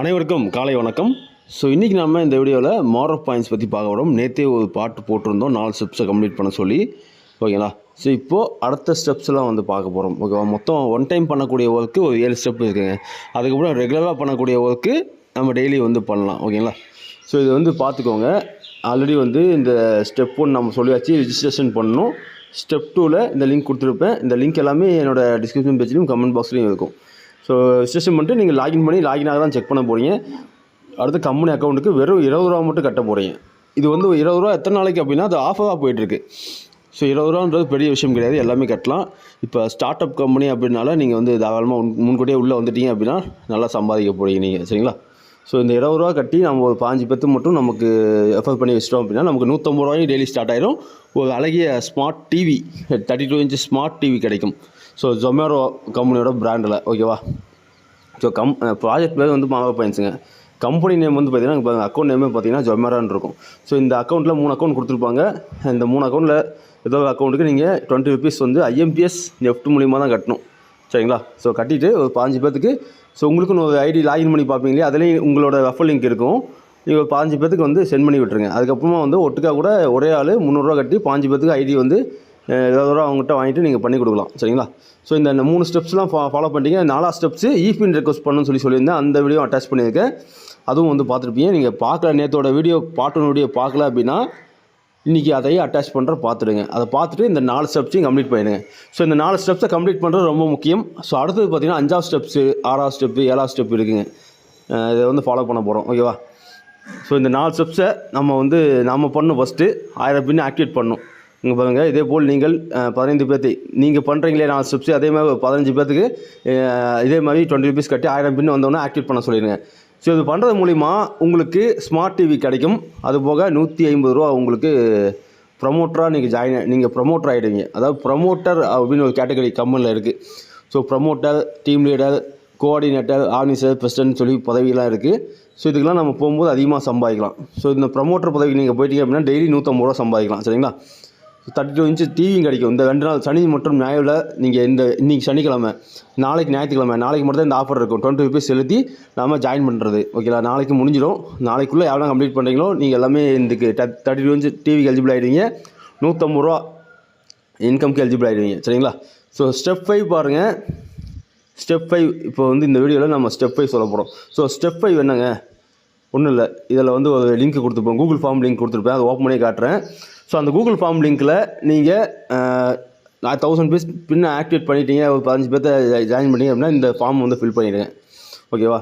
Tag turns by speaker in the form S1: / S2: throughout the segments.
S1: அனைவருக்கும் காலை வணக்கம் ஸோ இன்றைக்கி நம்ம இந்த வீடியோவில் மார் ஆஃப் பாயிண்ட்ஸ் பற்றி பார்க்க வரோம் நேற்றே ஒரு பாட்டு போட்டிருந்தோம் நாலு ஸ்டெப்ஸை கம்ப்ளீட் பண்ண சொல்லி ஓகேங்களா ஸோ இப்போது அடுத்த ஸ்டெப்ஸ்லாம் வந்து பார்க்க போகிறோம் ஓகேவா மொத்தம் ஒன் டைம் பண்ணக்கூடிய ஒர்க்கு ஒரு ஏழு ஸ்டெப் இருக்குங்க அதுக்கப்புறம் ரெகுலராக பண்ணக்கூடிய ஒர்க்கு நம்ம டெய்லி வந்து பண்ணலாம் ஓகேங்களா ஸோ இதை வந்து பார்த்துக்கோங்க ஆல்ரெடி வந்து இந்த ஸ்டெப் ஒன்று நம்ம சொல்லியாச்சு ரிஜிஸ்ட்ரேஷன் பண்ணணும் ஸ்டெப் டூவில் இந்த லிங்க் கொடுத்துருப்பேன் இந்த லிங்க் எல்லாமே என்னோடய டிஸ்கிரிப்ஷன் பேஜ்லேயும் கமெண்ட் பாக்ஸ்லேயும் இருக்கும் ஸோ ரிஜிஸ்ட்ரேஷன் பண்ணிட்டு நீங்கள் லாகின் பண்ணி லாகின் ஆக தான் செக் பண்ண போகிறீங்க அடுத்து கம்பெனி அக்கௌண்ட்டுக்கு வெறும் இருபது ரூபா மட்டும் கட்ட போகிறீங்க இது வந்து இருபது ரூபா எத்தனை நாளைக்கு அப்படின்னா அது ஆஃபராக போயிட்டுருக்கு ஸோ இருபது ரூபான்றது பெரிய விஷயம் கிடையாது எல்லாமே கட்டலாம் இப்போ ஸ்டார்ட் அப் கம்பெனி அப்படின்னால நீங்கள் வந்து தாராளமாக முன்கூட்டியே உள்ளே வந்துட்டீங்க அப்படின்னா நல்லா சம்பாதிக்க போகிறீங்க நீங்கள் சரிங்களா ஸோ இந்த இருபது ரூபா கட்டி நம்ம ஒரு பாஞ்சு பேத்து மட்டும் நமக்கு எஃபர்ட் பண்ணி வச்சிட்டோம் அப்படின்னா நமக்கு நூற்றம்பது ரூபாயும் டெய்லி ஸ்டார்ட் ஆயிரும் ஒரு அழகிய smart TV thirty two inch smart TV கிடைக்கும் ஸோ ஜொமேட்டோ கம்பெனியோட பிராண்டில் ஓகேவா ஸோ கம் ப்ராஜெக்ட் பேர் வந்து மாவா பாயிண்ட்ஸுங்க கம்பெனி நேம் வந்து பார்த்தீங்கன்னா அக்கௌண்ட் நேமே பார்த்தீங்கன்னா ஜொமேரான்னு இருக்கும் ஸோ இந்த அக்கௌண்ட்டில் மூணு அக்கௌண்ட் கொடுத்துருப்பாங்க இந்த மூணு அக்கௌண்ட்டில் ஏதோ ஒரு அக்கௌண்ட்டுக்கு நீங்கள் டுவெண்ட்டி ருபீஸ் வந்து ஐஎம்பிஎஸ் நெஃப்ட் மூலியமாக தான் கட்டணும் சரிங்களா ஸோ கட்டிவிட்டு ஒரு பாஞ்சு பேத்துக்கு ஸோ உங்களுக்குன்னு ஒரு ஐடி லாகின் பண்ணி பார்ப்பீங்களே அதுலேயும் உங்களோட ரெஃபர் லிங்க் இருக்கும் நீங்கள் ஒரு பாஞ்சு பேத்துக்கு வந்து சென்ட் பண்ணி விட்டுருங்க அதுக்கப்புறமா வந்து ஒட்டுக்கா கூட ஒரே ஆள் முந்நூறுரூவா கட்டி பாஞ்சு பேத்துக்கு ஐடி வந்து ஏதாவது அவங்ககிட்ட வாங்கிட்டு நீங்கள் பண்ணி கொடுக்கலாம் சரிங்களா ஸோ இந்த மூணு ஸ்டெப்ஸ்லாம் ஃபா ஃபாலோ பண்ணிட்டீங்க நாலா ஸ்டெப்ஸு ஈபின் ரெக்வஸ்ட் பண்ணணும்னு சொல்லி சொல்லியிருந்தேன் அந்த வீடியோ அட்டாச் பண்ணியிருக்கேன் அதுவும் வந்து பார்த்துருப்பீங்க நீங்கள் பார்க்கல நேற்றோட வீடியோ பாட்டு வீடியோ பார்க்கல அப்படின்னா இன்றைக்கி அதையே அட்டாச் பண்ணுற பார்த்துடுங்க அதை பார்த்துட்டு இந்த நாலு ஸ்டெப்ஸையும் கம்ப்ளீட் பண்ணிடுங்க ஸோ இந்த நாலு ஸ்டெப்ஸை கம்ப்ளீட் பண்ணுறது ரொம்ப முக்கியம் ஸோ அடுத்தது பார்த்திங்கன்னா அஞ்சாவது ஸ்டெப்ஸு ஆறாவது ஸ்டெப்பு ஏழாவது ஸ்டெப் இருக்குங்க இதை வந்து ஃபாலோ பண்ண போகிறோம் ஓகேவா ஸோ இந்த நாலு ஸ்டெப்ஸை நம்ம வந்து நம்ம பண்ணணும் ஃபஸ்ட்டு ஆயிரம் பின்னு ஆக்டிவேட் பண்ணணும் இங்கே பாருங்கள் இதே போல் நீங்கள் பதினைந்து பேர்த்து நீங்கள் பண்ணுறீங்களே நான் ஸ்டிப்ஸ் அதே மாதிரி பதினஞ்சு பேர்த்துக்கு இதே மாதிரி டுவெண்ட்டி ருபீஸ் கட்டி ஆயிரம் பின் வந்தோன்னே ஆக்டிவேட் பண்ண சொல்லிடுங்க ஸோ இது பண்ணுறது மூலிமா உங்களுக்கு ஸ்மார்ட் டிவி கிடைக்கும் அதுபோக நூற்றி ஐம்பது ரூபா உங்களுக்கு ப்ரமோட்டராக நீங்கள் ஜாயின் நீங்கள் ப்ரமோட்டர் ஆகிடுவீங்க அதாவது ப்ரமோட்டர் அப்படின்னு ஒரு கேட்டகரி கம்பெனியில் இருக்குது so promoter team leader coordinator organiser president சொல்லி பதவியெல்லாம் இருக்குது ஸோ இதுக்கெல்லாம் நம்ம போகும்போது அதிகமாக சம்பாதிக்கலாம் ஸோ இந்த ப்ரமோட்டர் பதவிக்கு நீங்கள் போயிட்டீங்க அப்படின்னா டெய்லி நூற்றம்பது ரூபா சம்பாதிக்கலாம் சரிங்களா தேர்ட்டி டூ இன்ச்சு டிவியும் கிடைக்கும் இந்த ரெண்டு நாள் சனி மற்றும் ஞாயிறில் நீங்கள் இந்த இன்றைக்கி சனிக்கிழமை நாளைக்கு ஞாயிற்றுக்கிழமை நாளைக்கு மட்டும் தான் இந்த ஆஃபர் இருக்கும் டுவெண்ட்டி ருபீஸ் செலுத்தி நம்ம ஜாயின் பண்ணுறது ஓகேங்களா நாளைக்கு முடிஞ்சிடும் நாளைக்குள்ளே எவ்வளோ கம்ப்ளீட் பண்ணுறீங்களோ நீங்கள் எல்லாமே இதுக்கு தேர்ட்டி டூ இன்ச்சு டிவிக்கு எலிஜிபிள் ஆகிடுவீங்க நூற்றம்பது ரூபா இன்கம்க்கு எலிஜிபிள் ஆகிடுவீங்க சரிங்களா ஸோ ஸ்டெப் ஃபைவ் பாருங்கள் ஸ்டெப் ஃபைவ் இப்போ வந்து இந்த வீடியோவில் நம்ம ஸ்டெப் ஃபைவ் சொல்ல போகிறோம் ஸோ ஸ்டெப் ஃபைவ் என்னங்க ஒன்றும் இல்லை இதில் வந்து ஒரு லிங்க் கொடுத்துருப்போம் கூகுள் ஃபார்ம் லிங்க் கொடுத்துருப்பேன் அதை ஓப்பன் பண்ணி காட்டுறேன் ஸோ அந்த கூகுள் ஃபார்ம் லிங்க்கில் நீங்கள் நான் தௌசண்ட் பீஸ் பின்னே ஆக்டிவேட் பண்ணிட்டீங்க ஒரு பதினஞ்சு பேர்த்த ஜாயின் பண்ணிங்க அப்படின்னா இந்த ஃபார்ம் வந்து ஃபில் பண்ணிவிடுங்க ஓகேவா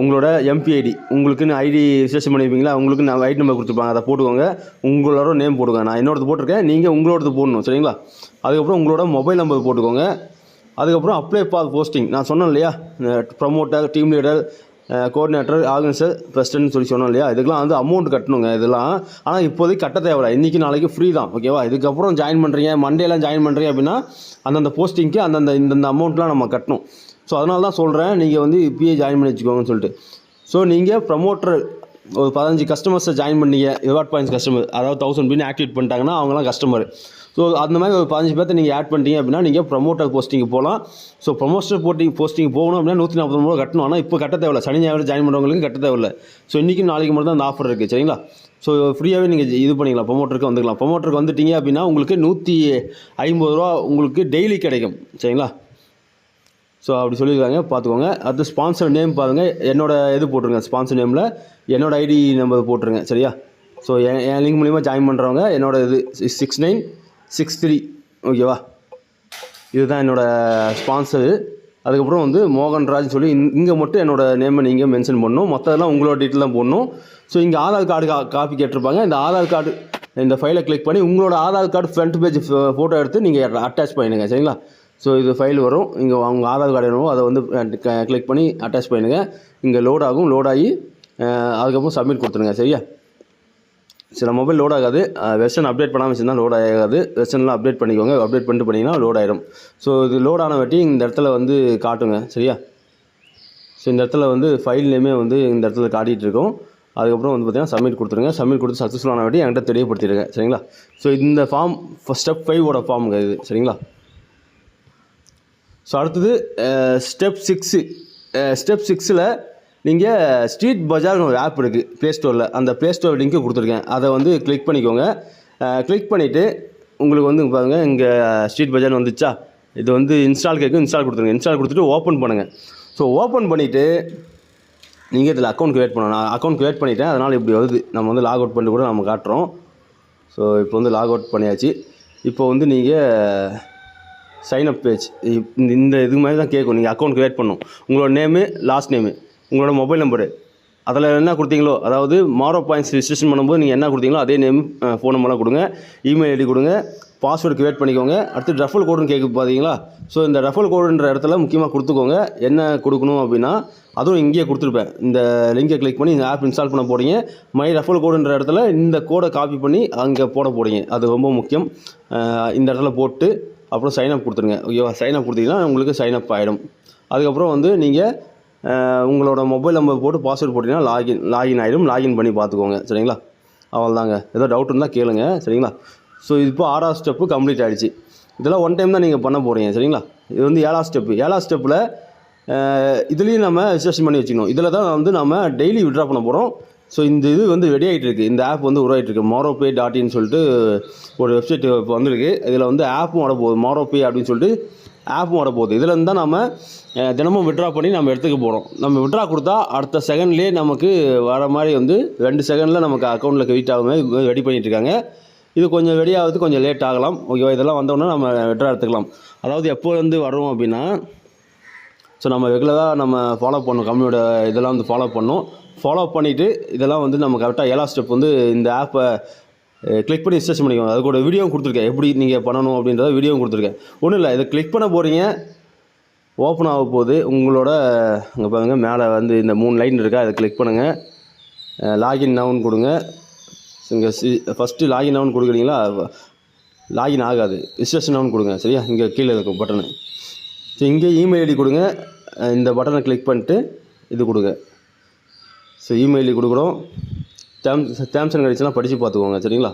S1: உங்களோட எம்பிஐடி உங்களுக்குன்னு ஐடி விசேஷம் பண்ணியிருப்பீங்களா உங்களுக்கு நான் ஐடி நம்பர் கொடுத்துருப்பாங்க அதை போட்டுக்கோங்க உங்களோட நேம் போட்டுக்கோங்க நான் என்னோடது போட்டிருக்கேன் நீங்கள் உங்களோடது போடணும் சரிங்களா அதுக்கப்புறம் உங்களோட மொபைல் நம்பர் போட்டுக்கோங்க அதுக்கப்புறம் அப்ளை ஃபார் போஸ்டிங் நான் சொன்னேன் இல்லையா promoter team leader coordinator organiser பிரசிடென்ட்னு சொல்லி சொன்னோம் இல்லையா இதுக்கெல்லாம் வந்து அமௌண்ட் கட்டணுங்க இதெல்லாம் ஆனால் இப்போதைக்கு கட்ட தேவையில்ல இன்றைக்கி நாளைக்கு ஃப்ரீ தான் ஓகேவா இதுக்கப்புறம் ஜாயின் பண்ணுறீங்க மண்டேலாம் ஜாயின் பண்ணுறீங்க அப்படின்னா அந்தந்த போஸ்டிங்க்கு அந்தந்த இந்தந்த அமௌண்ட்லாம் நம்ம கட்டணும் ஸோ அதனால தான் சொல்கிறேன் நீங்கள் வந்து இப்பயே ஜாயின் பண்ணி வச்சுக்கோங்கன்னு சொல்லிட்டு ஸோ நீங்கள் ப்ரமோட்டர் ஒரு பதினஞ்சு கஸ்டமர்ஸை ஜாயின் பண்ணீங்க ரிவார்ட் பாயிண்ட்ஸ் கஸ்டமர் அதாவது தௌசண்ட் பின்னு ஆக்டிவேட் பண்ணிட்டாங்கன்னா அவங்களாம் கஸ்டமர் ஸோ அந்த மாதிரி ஒரு பதினஞ்சு பேர்த்த நீங்கள் ஆட் பண்ணிட்டீங்க அப்படின்னா நீங்கள் ப்ரொமோட்டர் போஸ்டிங் போகலாம் ஸோ ப்ரமோஷனல் போட்டிங் போஸ்டிங் போகணும் அப்படின்னா நூற்றி நாற்பது ரூபா கட்டணும் ஆனால் இப்போ கட்ட தேவையில்ல சனி ஞாயிறு ஜாயின் பண்ணுறவங்களுக்கு கட்ட தேவையில்லை ஸோ இன்றைக்கும் நாளைக்கு மட்டும் தான் அந்த ஆஃபர் இருக்குது சரிங்களா ஸோ ஃப்ரீயாகவே நீங்கள் இது பண்ணிக்கலாம் ப்ரொமோட்டருக்கு வந்துக்கலாம் ப்ரொமோட்டருக்கு வந்துட்டீங்க அப்படின்னா உங்களுக்கு நூற்றி ஐம்பது ரூபா உங்களுக்கு டெய்லி கிடைக்கும் சரிங்களா ஸோ அப்படி சொல்லியிருக்காங்க பார்த்துக்கோங்க அடுத்து ஸ்பான்சர் நேம் பாருங்கள் என்னோடய இது போட்டுருங்க ஸ்பான்சர் நேமில் என்னோடய ஐடி நம்பர் போட்டுருங்க சரியா ஸோ என் என் லிங்க் மூலிமா ஜாயின் பண்ணுறவங்க என்னோடய இது சிக்ஸ் நைன் சிக்ஸ் த்ரீ ஓகேவா இதுதான் என்னோடய ஸ்பான்சரு அதுக்கப்புறம் வந்து மோகன்ராஜ்னு சொல்லி இங் இங்கே மட்டும் என்னோடய நேமை நீங்கள் மென்ஷன் பண்ணணும் மற்றதெல்லாம் உங்களோட டீட்டெயில் தான் போடணும் ஸோ இங்கே ஆதார் கார்டு கா காப்பி கேட்டிருப்பாங்க இந்த ஆதார் கார்டு இந்த ஃபைலை கிளிக் பண்ணி உங்களோட Aadhaar card front page photo எடுத்து நீங்கள் அட்டாச் பண்ணிடுங்க சரிங்களா ஸோ இது ஃபைல் வரும் இங்கே அவங்க ஆதார் கார்டு என்னவோ அதை வந்து கிளிக் பண்ணி அட்டாச் பண்ணிடுங்க இங்கே லோட் ஆகும் லோட் ஆகி அதுக்கப்புறம் சப்மிட் கொடுத்துருங்க சரியா சில மொபைல் லோட் ஆகாது வெர்ஷன் அப்டேட் பண்ணாமல் வச்சுருந்தா லோட் ஆகாது வெர்ஷன்லாம் அப்டேட் பண்ணிக்கோங்க அப்டேட் பண்ணிட்டு பண்ணிங்கன்னா லோட் ஆகிடும் ஸோ இது லோட் ஆன வாட்டி இந்த இடத்துல வந்து காட்டுங்க சரியா ஸோ இந்த இடத்துல வந்து ஃபைல் நேமே வந்து இந்த இடத்துல காட்டிகிட்டு இருக்கோம் அதுக்கப்புறம் வந்து பார்த்திங்கன்னா சப்மிட் கொடுத்துருங்க சப்மிட் கொடுத்து சக்ஸஸ்ஃபுல்லான வாட்டி என்கிட்ட தெரியப்படுத்திடுங்க சரிங்களா ஸோ இந்த ஃபார்ம் ஸ்டெப் ஃபைவோட ஃபார்முங்க இது சரிங்களா ஸோ அடுத்தது ஸ்டெப் சிக்ஸு ஸ்டெப் சிக்ஸில் நீங்கள் ஸ்ட்ரீட் பஜார்னு ஒரு ஆப் இருக்குது ப்ளே ஸ்டோரில் அந்த ப்ளே ஸ்டோர் லிங்க்கு கொடுத்துருக்கேன் அதை வந்து கிளிக் பண்ணிக்கோங்க கிளிக் பண்ணிவிட்டு உங்களுக்கு வந்து பாருங்கள் இங்கே ஸ்ட்ரீட் பஜார்னு வந்துச்சா இது வந்து இன்ஸ்டால் கேட்கும் இன்ஸ்டால் கொடுத்துருங்க இன்ஸ்டால் கொடுத்துட்டு ஓப்பன் பண்ணுங்கள் ஸோ ஓப்பன் பண்ணிவிட்டு நீங்கள் இதில் அக்கௌண்ட் க்ரியேட் பண்ணணும் நான் அக்கௌண்ட் க்ரியேட் பண்ணிவிட்டேன் அதனால் இப்படி வருது நம்ம வந்து லாக் அவுட் பண்ணி கூட நம்ம காட்டுறோம் ஸோ இப்போ வந்து லாக் அவுட் பண்ணியாச்சு இப்போ வந்து நீங்கள் சைன் அப் பேஜ் இந்த இது மாதிரி தான் கேட்கும் நீங்கள் அக்கௌண்ட் க்ரியேட் பண்ணணும் உங்களோட நேமு லாஸ்ட் நேமு உங்களோட மொபைல் நம்பரு அதில் என்ன கொடுத்தீங்களோ அதாவது மாரோ பாயிண்ட்ஸ் ரிஜிஸ்ட்ரேஷன் பண்ணும்போது நீங்கள் என்ன கொடுத்தீங்களோ அதே நேம் ஃபோன் நம்பர்லாம் கொடுங்க இமெயில் ஐடி கொடுங்க பாஸ்வேர்டு கிரியேட் பண்ணிக்கோங்க அடுத்து ரெஃபல் கோடுன்னு கேட்க பார்த்தீங்களா ஸோ இந்த ரெஃபல் கோடுன்ற இடத்துல முக்கியமாக கொடுத்துக்கோங்க என்ன கொடுக்கணும் அப்படின்னா அதுவும் இங்கேயே கொடுத்துருப்பேன் இந்த லிங்கை கிளிக் பண்ணி இந்த ஆப் இன்ஸ்டால் பண்ண போகிறீங்க மை ரெஃபல் கோடுன்ற இடத்துல இந்த கோடை காப்பி பண்ணி அங்கே போட போகிறீங்க அது ரொம்ப முக்கியம் இந்த இடத்துல போட்டு அப்புறம் சைன் அப் கொடுத்துருங்க ஓகேவா சைன் அப் கொடுத்தீங்கன்னா உங்களுக்கு சைன் அப் ஆகிடும் அதுக்கப்புறம் வந்து நீங்கள் உங்களோட மொபைல் நம்பர் போட்டு பாஸ்வேர்டு போட்டிங்கன்னா லாகின் லாகின் ஆகிடும் லாகின் பண்ணி பார்த்துக்கோங்க சரிங்களா அவ்வளோதாங்க ஏதோ டவுட் இருந்தால் கேளுங்க சரிங்களா ஸோ இப்போ ஆறாவது ஸ்டெப்பு கம்ப்ளீட் ஆகிடுச்சு இதெல்லாம் ஒன் டைம் தான் நீங்கள் பண்ண போகிறீங்க சரிங்களா இது வந்து ஏழாம் ஸ்டெப்பு ஏழாம் ஸ்டெப்பில் இதுலேயும் நம்ம ரிஜிஸ்ட்ரேஷன் பண்ணி வச்சுக்கணும் இதில் தான் வந்து நம்ம டெய்லி விட்ரா பண்ண போகிறோம் ஸோ இந்த இது வந்து ரெடி ஆகிட்டு இருக்குது இந்த ஆப் வந்து உருவாகிட்டுருக்கு மாரோபே டாட் இன் சொல்லிட்டு ஒரு வெப்சைட் இப்போ வந்திருக்கு இதில் வந்து ஆப்பும் வர போகுது மோரோபே அப்படின்னு சொல்லிட்டு ஆப்பும் வரப்போகுது இதுலேருந்து தான் நம்ம தினமும் விட்ரா பண்ணி நம்ம எடுத்துக்க போகிறோம் நம்ம விட்ரா கொடுத்தா அடுத்த செகண்ட்லேயே நமக்கு வர மாதிரி வந்து ரெண்டு செகண்டில் நமக்கு அக்கௌண்ட்டில் கிரெடிட் ஆகும் ரெடி பண்ணிகிட்ருக்காங்க இது கொஞ்சம் ஆகுது கொஞ்சம் லேட் ஆகலாம் ஓகேவா இதெல்லாம் வந்தோன்னா நம்ம விட்ரா எடுத்துக்கலாம் அதாவது எப்போ வந்து வரும் அப்படின்னா ஸோ நம்ம ரெகுலராக நம்ம ஃபாலோ பண்ணும் கம்பெனியோட இதெல்லாம் வந்து ஃபாலோ பண்ணும் ஃபாலோ பண்ணிவிட்டு இதெல்லாம் வந்து நம்ம கரெக்டாக ஏழா ஸ்டெப் வந்து இந்த ஆப்பை கிளிக் பண்ணி ரிஜிஸ்ட்ரேஷன் பண்ணிக்கோங்க அதுக்கூட வீடியோ கொடுத்துருக்கேன் எப்படி நீங்கள் பண்ணணும் அப்படின்றத வீடியோ கொடுத்துருக்கேன் ஒன்றும் இல்லை இதை கிளிக் பண்ண போகிறீங்க ஓப்பன் ஆக போகுது உங்களோட அங்கே பாருங்கள் மேலே வந்து இந்த மூணு லைன் இருக்கா அதை கிளிக் பண்ணுங்கள் லாகின் நவுன் கொடுங்க இங்கே சி ஃபஸ்ட்டு லாகின் நவுன் கொடுக்குறீங்களா லாகின் ஆகாது ரிஜிஸ்ட்ரேஷன் நவுன் கொடுங்க சரியா இங்கே கீழே இருக்கும் பட்டனு ஸோ இங்கே இமெயில் ஐடி கொடுங்க இந்த பட்டனை கிளிக் பண்ணிட்டு இது கொடுங்க ஸோ இமெயில் கொடுக்குறோம் டேம்ஸ் டேர்ம்ஸ் அண்ட் கண்டிஷன்லாம் படித்து பார்த்துக்கோங்க சரிங்களா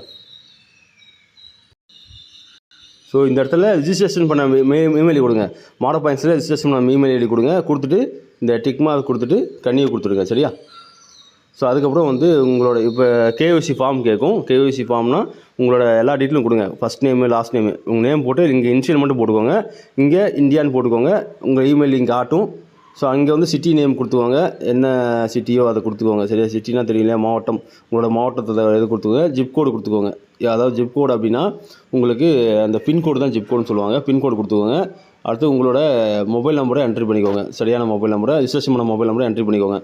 S1: ஸோ இந்த இடத்துல ரிஜிஸ்ட்ரேஷன் பண்ண இமெயில் கொடுங்க மாடல் பாயிண்ட்ஸில் ரிஜிஸ்ட்ரேஷன் பண்ண இமெயில் ஐடி கொடுங்க கொடுத்துட்டு இந்த டிக்மா கொடுத்துட்டு கண்ணியை கொடுத்துடுங்க சரியா ஸோ அதுக்கப்புறம் வந்து உங்களோட இப்போ கேஓசி ஃபார்ம் கேட்கும் கேஓசி ஃபார்ம்னா உங்களோட எல்லா டீட்டெயிலும் கொடுங்க ஃபஸ்ட் நேமு லாஸ்ட் நேமு உங்கள் நேம் போட்டு இங்கே இன்ஷியல் மட்டும் போட்டுக்கோங்க இங்கே இந்தியான்னு போட்டுக்கோங்க உங்கள் இமெயில் இங்கே ஆட்டும் ஸோ அங்கே வந்து சிட்டி நேம் கொடுத்துக்கோங்க என்ன சிட்டியோ அதை கொடுத்துக்கோங்க சரியா சிட்டினா தெரியல மாவட்டம் உங்களோட மாவட்டத்தை எது கொடுத்துக்கோங்க ஜிப் கோடு கொடுத்துக்கோங்க அதாவது ஜிப் கோடு அப்படின்னா உங்களுக்கு அந்த பின்கோடு தான் ஜிப்கோடுன்னு சொல்லுவாங்க பின்கோடு கொடுத்துக்கோங்க அடுத்து உங்களோட மொபைல் நம்பரை என்ட்ரி பண்ணிக்கோங்க சரியான மொபைல் நம்பரை ரிஜிஸ்ட்ரேஷன் பண்ண மொபைல் நம்பரை என்ட்ரி பண்ணிக்கோங்க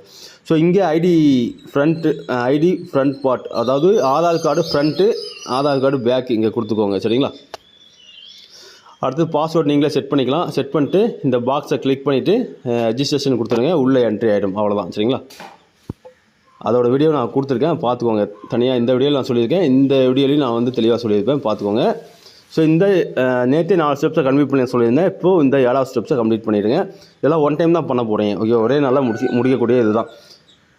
S1: ஸோ இங்கே ID front ID front part அதாவது Aadhaar card front Aadhaar card back இங்கே கொடுத்துக்கோங்க சரிங்களா அடுத்து பாஸ்வேர்டு நீங்களே செட் பண்ணிக்கலாம் செட் பண்ணிட்டு இந்த பாக்ஸை கிளிக் பண்ணிவிட்டு ரெஜிஸ்ட்ரேஷன் கொடுத்துருங்க உள்ளே என்ட்ரி ஆகிடும் அவ்வளோதான் சரிங்களா அதோடய வீடியோ நான் கொடுத்துருக்கேன் பார்த்துக்கோங்க தனியாக இந்த வீடியோவில் நான் சொல்லியிருக்கேன் இந்த வீடியோலையும் நான் வந்து தெளிவாக சொல்லியிருப்பேன் பார்த்துக்கோங்க ஸோ இந்த நேற்றே நாலு ஸ்டெப்ஸை கம்ப்ளீட் பண்ணி சொல்லியிருந்தேன் இப்போது இந்த ஏழாவது ஸ்டெப்ஸை கம்ப்ளீட் பண்ணிடுங்க இதெல்லாம் ஒன் டைம் தான் பண்ண போகிறேன் ஓகே ஒரே நல்லா முடிச்சு முடிக்கக்கூடிய இதுதான்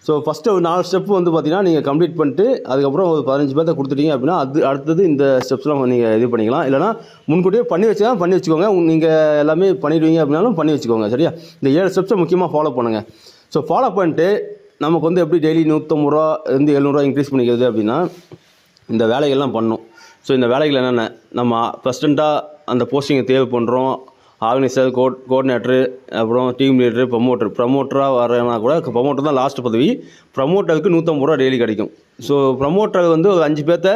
S1: ஸோ ஃபஸ்ட்டு ஒரு நாலு ஸ்டெப் வந்து பார்த்தீங்கன்னா நீங்கள் கம்ப்ளீட் பண்ணிட்டு அதுக்கப்புறம் ஒரு பதினஞ்சு பேர்த்த கொடுத்துட்டீங்க அப்படின்னா அது அடுத்தது இந்த ஸ்டெப்ஸ்லாம் நீங்கள் இது பண்ணிக்கலாம் இல்லைனா முன்கூட்டியே பண்ணி வச்சுக்கலாம் பண்ணி வச்சுக்கோங்க நீங்கள் எல்லாமே பண்ணிடுவீங்க அப்படின்னாலும் பண்ணி வச்சுக்கோங்க சரியா இந்த ஏழு ஸ்டெப்ஸை முக்கியமாக ஃபாலோ பண்ணுங்கள் ஸோ ஃபாலோ பண்ணிட்டு நமக்கு வந்து எப்படி டெய்லி நூற்றம்பது ரூபா வந்து எழுநூறுவா இன்க்ரீஸ் பண்ணிக்கிறது அப்படின்னா இந்த வேலைகள்லாம் பண்ணும் ஸோ இந்த வேலைகள் என்னென்ன நம்ம ப்ரெசிடெண்ட்டாக அந்த போஸ்டிங்கை தேவை பண்ணுறோம் ஆர்கனைசர் கோட் கோஆர்டினேட்டரு அப்புறம் டீம் லீடரு ப்ரமோட்டர் ப்ரமோட்டராக வரேன்னா கூட ப்ரமோட்டர் தான் லாஸ்ட் பதவி ப்ரமோட்டருக்கு நூற்றம்பது ரூபா டெய்லி கிடைக்கும் ஸோ ப்ரமோட்டர் வந்து ஒரு அஞ்சு பேர்த்த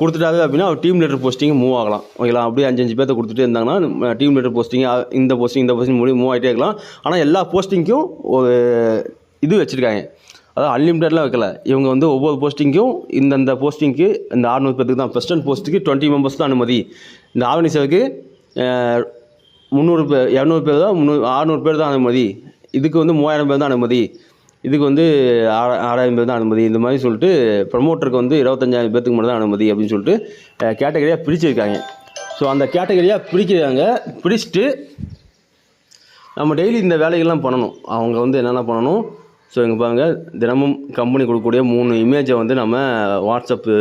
S1: கொடுத்துட்டாரு அப்படின்னா டீம் லீடர் போஸ்டிங் மூவ் ஆகலாம் ஓகேங்களா அப்படியே அஞ்சு அஞ்சு பேர்த்த கொடுத்துட்டு இருந்தாங்கன்னா டீம் லீடர் போஸ்டிங் இந்த போஸ்டிங் இந்த போஸ்டிங் மூலியம் மூவ் ஆகிட்டே இருக்கலாம் ஆனால் எல்லா போஸ்டிங்க்கும் ஒரு இது வச்சுருக்காங்க அதாவது அன்லிமிட்டெட்லாம் வைக்கல இவங்க வந்து ஒவ்வொரு போஸ்டிங்க்கும் இந்தந்த போஸ்டிங்க்கு இந்த ஆறுநூறு பேத்துக்கு தான் பிரசிடென்ட் போஸ்ட்டுக்கு டுவெண்ட்டி மெம்பர்ஸ் தான் அனுமதி இந்த ஆர்கனைசருக்கு முந்நூறு பேர் இரநூறு பேர் தான் முந்நூறு ஆறுநூறு பேர் தான் அனுமதி இதுக்கு வந்து மூவாயிரம் பேர் தான் அனுமதி இதுக்கு வந்து ஆறா ஆறாயிரம் பேர் தான் அனுமதி இந்த மாதிரி சொல்லிட்டு ப்ரமோட்டருக்கு வந்து இருபத்தஞ்சாயிரம் பேர்த்துக்கு மட்டும் தான் அனுமதி அப்படின்னு சொல்லிட்டு கேட்டகரியாக பிரிச்சுருக்காங்க ஸோ அந்த கேட்டகரியாக பிரிக்கிறாங்க பிரிச்சுட்டு நம்ம டெய்லி இந்த வேலைகள்லாம் பண்ணணும் அவங்க வந்து என்னென்ன பண்ணணும் ஸோ இங்கே பாருங்கள் தினமும் கம்பெனி கொடுக்கக்கூடிய மூணு இமேஜை வந்து நம்ம வாட்ஸ்அப்பு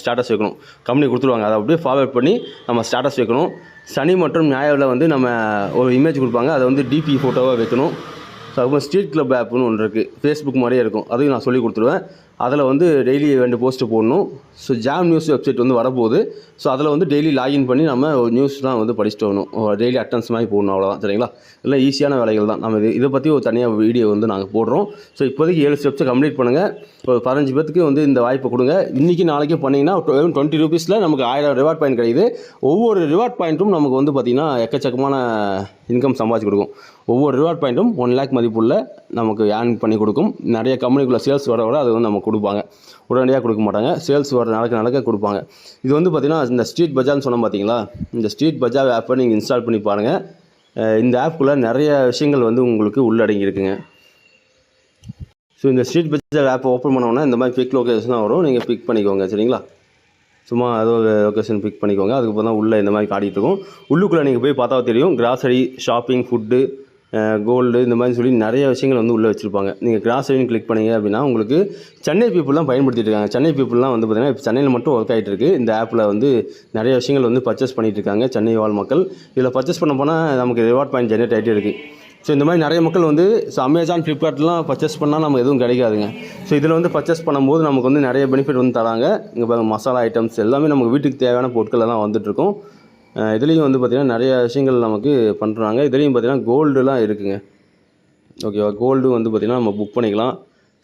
S1: ஸ்டேட்டஸ் வைக்கணும் கம்பெனி கொடுத்துருவாங்க அதை அப்படியே ஃபார்வேர்ட் பண்ணி நம்ம ஸ்டேட்டஸ் வைக்கணும் சனி மற்றும் ஞாயிறில் வந்து நம்ம ஒரு இமேஜ் கொடுப்பாங்க அதை வந்து டிபி ஃபோட்டோவாக வைக்கணும் அவங்க ஸ்ட்ரீட் கிளப் ஆப்னு ஒன்று இருக்குது ஃபேஸ்புக் மாதிரியே இருக்கும் அதையும் நான் சொல்லி கொடுத்துருவேன் அதில் வந்து டெய்லி ரெண்டு போஸ்ட்டு போடணும் ஸோ ஜாம் நியூஸ் வெப்சைட் வந்து வரப்போகுது ஸோ அதில் வந்து டெய்லி லாகின் பண்ணி நம்ம நியூஸ்லாம் வந்து படிச்சுட்டு வரணும் டெய்லி அட்டன்ஸ் மாதிரி போடணும் அவ்வளோதான் சரிங்களா இல்லை ஈஸியான வேலைகள் தான் நம்ம இது இதை பற்றி ஒரு தனியாக வீடியோ வந்து நாங்கள் போடுறோம் ஸோ இப்போதைக்கு ஏழு ஸ்டெப்ஸை கம்ப்ளீட் பண்ணுங்கள் ஒரு பதினஞ்சு பேத்துக்கு வந்து இந்த வாய்ப்பை கொடுங்க இன்றைக்கி நாளைக்கே பண்ணிங்கன்னா டுவெண்ட்டி ருபீஸில் நமக்கு ஆயிரம் ரிவார்ட் பாயிண்ட் கிடையாது ஒவ்வொரு ரிவார்ட் பாயிண்ட்டும் நமக்கு வந்து பார்த்திங்கன்னா எக்கச்சக்கமான இன்கம் சம்பாதிச்சு கொடுக்கும் ஒவ்வொரு ரிவார்ட் பாயிண்ட்டும் ஒன் லேக் மதிப்புள்ள நமக்கு ஏர்ன் பண்ணி கொடுக்கும் நிறைய கம்பெனிக்குள்ளே சேல்ஸ் வர வர அது வந்து நம்ம கொடுப்பாங்க உடனடியாக கொடுக்க மாட்டாங்க சேல்ஸ் வர நடக்க நடக்க கொடுப்பாங்க இது வந்து பார்த்திங்கன்னா இந்த ஸ்ட்ரீட் பஜார்னு சொன்ன பார்த்தீங்களா இந்த ஸ்ட்ரீட் பஜார் ஆப்பை நீங்கள் இன்ஸ்டால் பண்ணி பாருங்கள் இந்த ஆப்புக்குள்ளே நிறைய விஷயங்கள் வந்து உங்களுக்கு உள்ளடங்கி இருக்குங்க ஸோ இந்த ஸ்ட்ரீட் பஜார் ஆப்பை ஓப்பன் பண்ணோன்னா இந்த மாதிரி பிக் லொக்கேஷன் வரும் நீங்கள் பிக் பண்ணிக்கோங்க சரிங்களா சும்மா ஏதோ ஒரு லொக்கேஷன் பிக் பண்ணிக்கோங்க அதுக்கப்புறம் தான் உள்ளே இந்த மாதிரி காட்டிகிட்டு இருக்கும் உள்ளுக்குள்ளே நீங்கள் போய் பார்த்தா தெரியும் கிராசரி ஷாப்பிங் ஃபுட்டு கோல்டு இந்த மாதிரி சொல்லி நிறைய விஷயங்கள் வந்து உள்ளே வச்சுருப்பாங்க நீங்கள் கிராசரின்னு கிளிக் பண்ணீங்க அப்படின்னா உங்களுக்கு சென்னை பீப்புளெலாம் பயன்படுத்திட்டுருக்காங்க சென்னை பீப்புளெலாம் வந்து பார்த்திங்கன்னா இப்போ சென்னையில் மட்டும் ஒர்க் ஆகிட்டு இருக்குது இந்த ஆப்பில் வந்து நிறைய விஷயங்கள் வந்து பர்ச்சேஸ் பண்ணிகிட்டு இருக்காங்க சென்னை வாழ் மக்கள் இதில் பர்ச்சேஸ் பண்ண போனால் நமக்கு ரிவார்ட் பாயிண்ட் ஜென்ரேட் ஆகிட்டே இருக்குது ஸோ இந்த மாதிரி நிறைய மக்கள் வந்து ஸோ அமேசான் ஃப்ளிப்கார்ட்லாம் பர்ச்சேஸ் பண்ணால் நமக்கு எதுவும் கிடைக்காதுங்க ஸோ இதில் வந்து பர்ச்சேஸ் பண்ணும்போது நமக்கு வந்து நிறைய பெனிஃபிட் வந்து தராங்க இங்கே பாருங்கள் மசாலா ஐட்டம்ஸ் எல்லாமே நமக்கு வீட்டுக்கு தேவையான பொருட்கள் எல்லாம் வந்துட்டுருக்கும் இதுலேயும் வந்து பார்த்திங்கன்னா நிறைய விஷயங்கள் நமக்கு பண்ணுறாங்க இதுலேயும் பார்த்திங்கன்னா கோல்டுலாம் இருக்குதுங்க ஓகேவா கோல்டு வந்து பார்த்திங்கன்னா நம்ம புக் பண்ணிக்கலாம்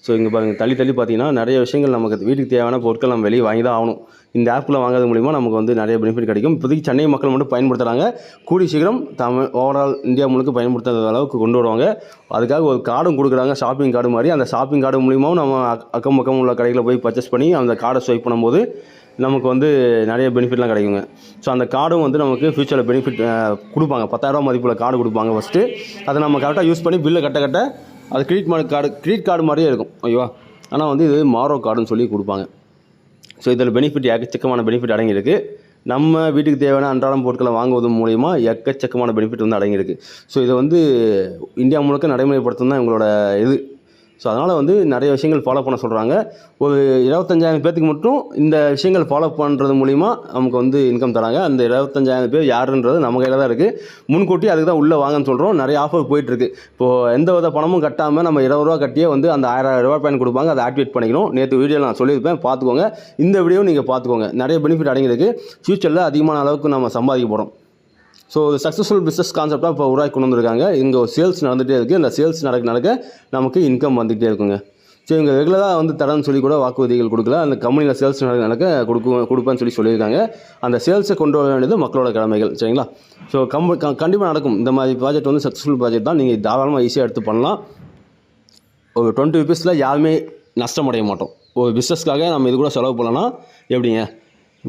S1: ஸோ இங்கே பாருங்கள் தள்ளி தள்ளி பார்த்தீங்கன்னா நிறைய விஷயங்கள் நமக்கு வீட்டுக்கு தேவையான பொருட்கள் நம்ம வெளியே வாங்கி தான் ஆகணும் இந்த ஆப்பில் வாங்குறது மூலிமா நமக்கு வந்து நிறைய பெனிஃபிட் கிடைக்கும் இப்போதைக்கு சென்னை மக்கள் மட்டும் பயன்படுத்துகிறாங்க கூடி சீக்கிரம் தமிழ் ஓவரால் இந்தியா முழுக்க பயன்படுத்துகிற அளவுக்கு கொண்டு வருவாங்க அதுக்காக ஒரு கார்டும் கொடுக்குறாங்க ஷாப்பிங் கார்டு மாதிரி அந்த ஷாப்பிங் கார்டு மூலிமாவும் நம்ம அக்கம் பக்கம் உள்ள கடைகளில் போய் பர்ச்சேஸ் பண்ணி அந்த கார்டை ஸ்வைப் பண்ணும்போது நமக்கு வந்து நிறைய பெனிஃபிட்லாம் கிடைக்குங்க ஸோ அந்த கார்டும் வந்து நமக்கு ஃப்யூச்சரில் பெனிஃபிட் கொடுப்பாங்க பத்தாயிரரூவா மதிப்புள்ள கார்டு கொடுப்பாங்க ஃபஸ்ட்டு அதை நம்ம கரெக்டாக யூஸ் பண்ணி பில்லை கட்ட கட்ட அது credit mark card credit card மாதிரியே இருக்கும் ஓகேவா ஆனால் வந்து இது மாரோ கார்டுன்னு சொல்லி கொடுப்பாங்க ஸோ இதில் பெனிஃபிட் எக்கச்சக்கமான பெனிஃபிட் அடங்கியிருக்கு நம்ம வீட்டுக்கு தேவையான அன்றாடம் பொருட்களை வாங்குவதன் மூலிமா எக்கச்சக்கமான பெனிஃபிட் வந்து அடங்கியிருக்கு ஸோ இதை வந்து இந்தியா முழுக்க நடைமுறைப்படுத்தும் தான் இவங்களோட இது ஸோ அதனால் வந்து நிறைய விஷயங்கள் ஃபாலோ பண்ண சொல்கிறாங்க ஒரு இருபத்தஞ்சாயிரம் பேர்த்துக்கு மட்டும் இந்த விஷயங்கள் ஃபாலோ பண்ணுறது மூலிமா நமக்கு வந்து இன்கம் தராங்க அந்த இருபத்தஞ்சாயிரம் பேர் யாருன்றது நம்ம கையில் தான் இருக்குது முன்கூட்டி அதுக்கு தான் உள்ளே வாங்கன்னு சொல்கிறோம் நிறைய ஆஃபர் போயிட்டுருக்கு இப்போது எந்த வித பணமும் கட்டாமல் நம்ம இருபது ரூபா கட்டியே வந்து அந்த ஆயிரம் ரூபா பயன் கொடுப்பாங்க அதை ஆக்டிவேட் பண்ணிக்கணும் நேற்று வீடியோ நான் சொல்லியிருப்பேன் பார்த்துக்கோங்க இந்த வீடியோ நீங்கள் பார்த்துக்கோங்க நிறைய பெனிஃபிட் அடங்கியிருக்கு ஃப்யூச்சரில் அதிகமான அளவுக்கு நம்ம சம்பாதிக்க போகிறோம் ஸோ சக்ஸஸ்ஃபுல் பிஸ்னஸ் கான்செப்டாக இப்போ உருவாக்கி கொண்டு வந்திருக்காங்க இங்கே சேல்ஸ் நடந்துகிட்டே இருக்குது இந்த சேல்ஸ் நடக்க நடக்க நமக்கு இன்கம் வந்துகிட்டே இருக்குங்க ஸோ இவங்க ரெகுலராக வந்து தரம்னு சொல்லி கூட வாக்குறுதிகள் கொடுக்கல அந்த கம்பெனியில் சேல்ஸ் நடக்க நடக்க கொடுக்கும் கொடுப்பேன்னு சொல்லி சொல்லியிருக்காங்க அந்த சேல்ஸை கொண்டு வர வேண்டியது மக்களோட கடமைகள் சரிங்களா ஸோ கம்ப கண்டிப்பாக நடக்கும் இந்த மாதிரி ப்ராஜெக்ட் வந்து சக்ஸஸ்ஃபுல் ப்ராஜெக்ட் தான் நீங்கள் தாராளமாக ஈஸியாக எடுத்து பண்ணலாம் ஒரு டுவெண்ட்டி ருபீஸில் யாருமே நஷ்டமடைய மாட்டோம் ஒரு பிஸ்னஸ்க்காக நம்ம இது கூட செலவு பண்ணலாம் எப்படிங்க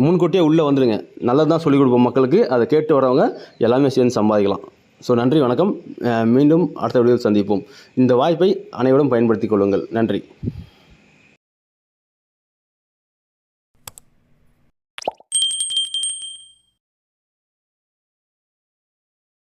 S1: முன்கூட்டியே உள்ளே வந்துடுங்க நல்லது தான் சொல்லிக் கொடுப்போம் மக்களுக்கு அதை கேட்டு வரவங்க எல்லாமே சேர்ந்து சம்பாதிக்கலாம் ஸோ நன்றி வணக்கம் மீண்டும் அடுத்த வீடியோவில் சந்திப்போம் இந்த வாய்ப்பை அனைவரும் பயன்படுத்திக் கொள்ளுங்கள் நன்றி